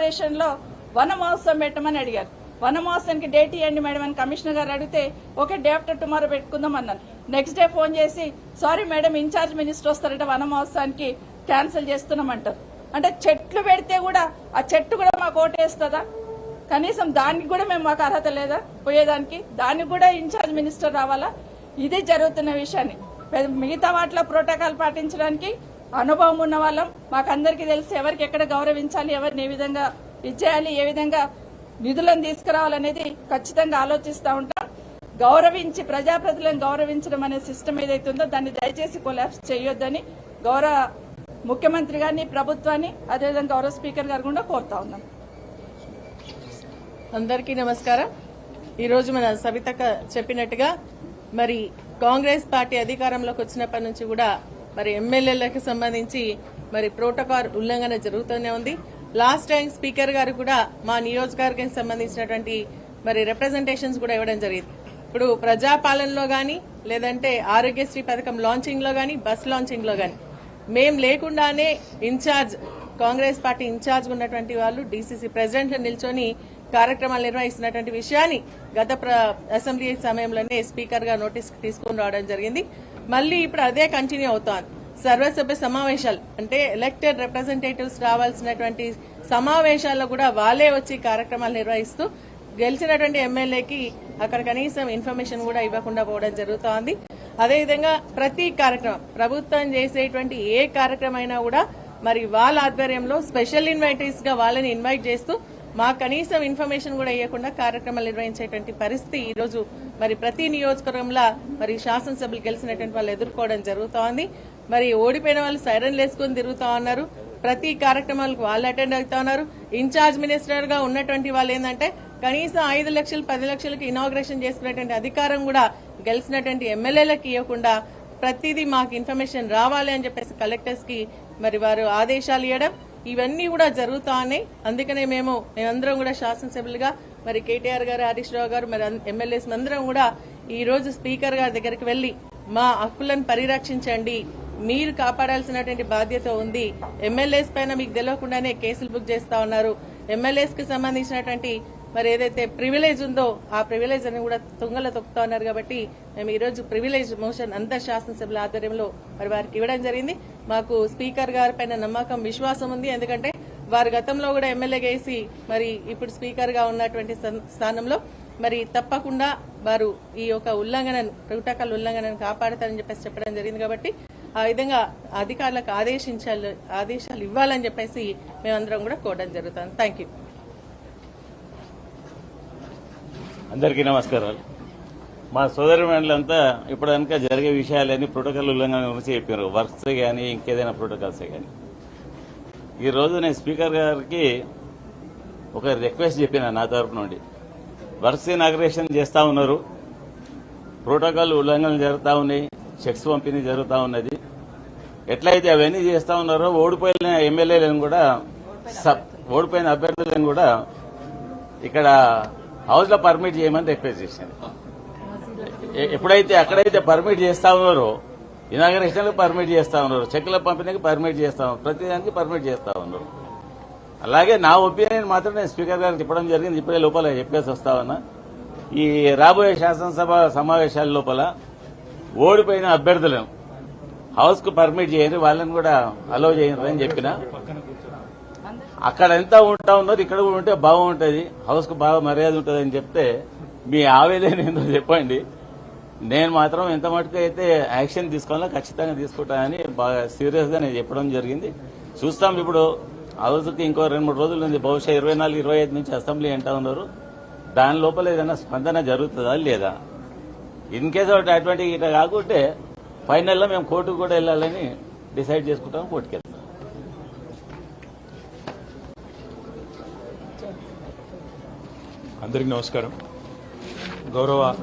కార్పొరేషన్లో వన మహోత్సవం పెట్టమని అడిగారు. వన మహోత్సవానికి డేట్ ఇవ్వండి మేడం అని కమిషనర్ గారు అడిగితే ఓకే డే ఆఫ్టర్ టుమారో పెట్టుకుందాం అన్నాను. నెక్స్ట్ డే ఫోన్ చేసి సారీ మేడం ఇన్ఛార్జ్ మినిస్టర్ వస్తారట వన మహోత్సవానికి క్యాన్సిల్ చేస్తున్నామంటారు. అంటే చెట్లు పెడితే కూడా ఆ చెట్టు కూడా మాకు ఓటేస్తుందా? కనీసం దానికి కూడా మేము మాకు అర్హత లేదా పోయేదానికి? దానికి కూడా ఇన్ఛార్జ్ మినిస్టర్ రావాలా? ఇది జరుగుతున్న విషయాన్ని. మిగతా వాటిలో ప్రోటోకాల్ పాటించడానికి అనుభవం ఉన్న వాళ్ళం. మాకందరికీ తెలిసి ఎవరికి ఎక్కడ గౌరవించాలి ఎవరిని ఏ విధంగా ఇచ్చేయాలి ఏ విధంగా నిధులను తీసుకురావాలనేది ఖచ్చితంగా ఆలోచిస్తూ ఉంటాం. గౌరవించి ప్రజాప్రతిలను గౌరవించడం అనే సిస్టమ్ ఏదైతే ఉందో దాన్ని దయచేసి కొలాప్స్ చేయొద్దని గౌరవ ముఖ్యమంత్రి గారిని ప్రభుత్వాన్ని అదేవిధంగా గౌరవ స్పీకర్ గారు కూడా కోరుతా ఉన్నాం. అందరికీ నమస్కారం. ఈరోజు మన సవితక్క చెప్పినట్టుగా మరి కాంగ్రెస్ పార్టీ అధికారంలోకి వచ్చినప్పటి నుంచి కూడా మరి ఎమ్మెల్యేలకు సంబంధించి మరి ప్రోటోకాల్ ఉల్లంఘన జరుగుతూనే ఉంది. లాస్ట్ టైం స్పీకర్ గారు కూడా మా నియోజకవర్గానికి సంబంధించినటువంటి మరి రిప్రజెంటేషన్స్ కూడా ఇవ్వడం జరిగింది. ఇప్పుడు ప్రజాపాలనలో కానీ లేదంటే ఆరోగ్యశ్రీ పథకం లాంచింగ్లో కానీ బస్ లాంచింగ్లో కానీ మేం లేకుండానే ఇన్ఛార్జ్ కాంగ్రెస్ పార్టీ ఇన్ఛార్జ్ ఉన్నటువంటి వాళ్ళు డీసీసీ ప్రెసిడెంట్ నిల్చొని కార్యక్రమాలు నిర్వహిస్తున్నటువంటి విషయాన్ని గత ప్ర- అసెంబ్లీ సమయంలోనే స్పీకర్గా నోటీస్ తీసుకుని రావడం జరిగింది. మళ్ళీ ఇప్పుడు అదే కంటిన్యూ అవుతోంది సర్వసభ్య సమావేశాలు అంటే ఎలక్టెడ్ రిప్రజెంటేటివ్స్ రావాల్సినటువంటి సమావేశాల్లో కూడా వాళ్ళే వచ్చి కార్యక్రమాలు నిర్వహిస్తూ గెలిచినటువంటి ఎమ్మెల్యేకి అక్కడ కనీసం ఇన్ఫర్మేషన్ కూడా ఇవ్వకుండా పోవడం జరుగుతోంది. అదేవిధంగా ప్రతి కార్యక్రమం ప్రభుత్వం చేసేటువంటి ఏ కార్యక్రమం అయినా కూడా మరి వాళ్ళ ఆధ్వర్యంలో స్పెషల్ ఇన్వైటీస్గా వాళ్ళని ఇన్వైట్ చేస్తూ మా కనీసం ఇన్ఫర్మేషన్ కూడా ఇవ్వకుండా కార్యక్రమాలు నిర్వహించేటువంటి పరిస్థితి ఈ రోజు మరి ప్రతి నియోజకవర్గంలో మరి శాసనసభ్యులు గెలిచినటువంటి వాళ్ళు ఎదుర్కోవడం జరుగుతోంది. మరి ఓడిపోయిన వాళ్ళు సైరన్లు వేసుకుని తిరుగుతా ఉన్నారు. ప్రతి కార్యక్రమాలకు వాళ్ళు అటెండ్ అవుతా ఉన్నారు. ఇన్ఛార్జ్ మినిస్టర్గా ఉన్నటువంటి వాళ్ళు ఏంటంటే కనీసం ఐదు లక్షలు పది లక్షలకు ఇనాగ్రేషన్ చేసుకునేటువంటి అధికారం కూడా గెలిచినటువంటి ఎమ్మెల్యేలకు ఇవ్వకుండా ప్రతిదీ మాకు ఇన్ఫర్మేషన్ రావాలి అని చెప్పేసి కలెక్టర్స్కి మరి వారు ఆదేశాలు ఇవ్వడం ఇవన్నీ కూడా జరుగుతా ఉన్నాయి. అందుకనే మేము మేమందరం కూడా శాసనసభ్యులుగా మరి కేటీఆర్ గారు హరీష్ రావు గారు మరి ఎమ్మెల్యేస్ అందరం కూడా ఈ రోజు స్పీకర్ గారి దగ్గరికి వెళ్ళి మా హక్కులను పరిరక్షించండి. మీరు కాపాడాల్సినటువంటి బాధ్యత ఉంది. ఎమ్మెల్యేస్ పైన మీకు తెలియకుండానే కేసులు బుక్ చేస్తా ఉన్నారు. ఎమ్మెల్యేస్కి సంబంధించినటువంటి మరి ఏదైతే ప్రివిలేజ్ ఉందో ఆ ప్రివిలేజ్ అని కూడా తుంగలో తొక్కుతా ఉన్నారు కాబట్టి మేము ఈరోజు ప్రివిలేజ్ మోషన్ అంత శాసనసభల ఆధ్వర్యంలో మరి వారికి ఇవ్వడం జరిగింది. మాకు స్పీకర్ గారి పైన నమ్మకం విశ్వాసం ఉంది. ఎందుకంటే వారు గతంలో కూడా ఎమ్మెల్యే వేసి మరి ఇప్పుడు స్పీకర్గా ఉన్నటువంటి స్థానంలో మరి తప్పకుండా వారు ఈ యొక్క ఉల్లంఘనను ప్రోటోకాల్ ఉల్లంఘనను కాపాడతారని చెప్పేసి చెప్పడం జరిగింది కాబట్టి ఆ విధంగా అధికారులకు ఆదేశించాలి ఆదేశాలు ఇవ్వాలని చెప్పేసి మేమందరం కూడా కోరడం జరుగుతుంది. థ్యాంక్ యూ అందరికీ నమస్కారాలు. మా సోదరి మండలంతా ఇప్పుడు జరిగే విషయాలన్నీ ప్రోటోకాల్ ఉల్లంఘన గురించి చెప్పారు. వర్క్స్ కానీ ఇంకేదైనా ప్రోటోకాల్సే కానీ ఈరోజు నేను స్పీకర్ గారికి ఒక రిక్వెస్ట్ చెప్పిన నా తరపు నుండి. వర్క్స్ ఇనాగ్రేషన్ చేస్తూ ఉన్నారు. ప్రోటోకాల్ ఉల్లంఘనలు జరుగుతూ ఉన్నాయి. చెక్స్ పంపిణీ జరుగుతూ ఉన్నది. ఎట్లయితే అవన్నీ చేస్తూ ఉన్నారో ఓడిపోయిన ఎమ్మెల్యేలను కూడా ఓడిపోయిన అభ్యర్థులను కూడా ఇక్కడ హౌస్లో పర్మిట్ చేయమని రిక్వెస్ట్ చేసింది ఎప్పుడైతే ఎక్కడైతే పర్మిట్ చేస్తా ఉన్నారో ఇనాగరేషన్ పర్మిట్ చేస్తా ఉన్నారు చెక్కుల పంపిణీకి పర్మిట్ చేస్తా ఉన్నారు ప్రతిదానికి పర్మిట్ చేస్తా ఉన్నారు. అలాగే నా ఒపీనియన్ మాత్రం నేను స్పీకర్ గారికి చెప్పడం జరిగింది ఇప్పుడే లోపల చెప్పేసి వస్తా ఉన్నా. ఈ రాబోయే శాసనసభ సమావేశాల లోపల ఓడిపోయిన అభ్యర్థులను హౌస్కు పర్మిట్ చేయండి వాళ్ళని కూడా అలో చేయండి అని చెప్పిన. అక్కడ ఎంత ఉంటా ఉన్నది ఇక్కడ కూడా ఉంటే బాగుంటుంది హౌస్కు బాగా మర్యాద ఉంటుంది అని చెప్తే మీ ఆవేదన ఏందో చెప్పండి. నేను మాత్రం ఎంత మటుకు అయితే యాక్షన్ తీసుకోవాలో ఖచ్చితంగా తీసుకుంటానని బాగా సీరియస్గా నేను చెప్పడం జరిగింది. చూస్తాం ఇప్పుడు హౌస్కి ఇంకో రెండు మూడు రోజులు ఉంది. బహుశా ఇరవై నాలుగు ఇరవై ఐదు నుంచి అసెంబ్లీ అంటా ఉన్నారు. దాని లోపల ఏదైనా స్పందన జరుగుతుందా లేదా? ఇన్ కేస్ ఒకటి అటువంటి ఇట్లా కాకుంటే ఫైనల్లో మేము కోర్టుకు కూడా వెళ్ళాలని డిసైడ్ చేసుకుంటాం కోర్టుకెళ్తాం అందరికీ నమస్కారం. గౌరవ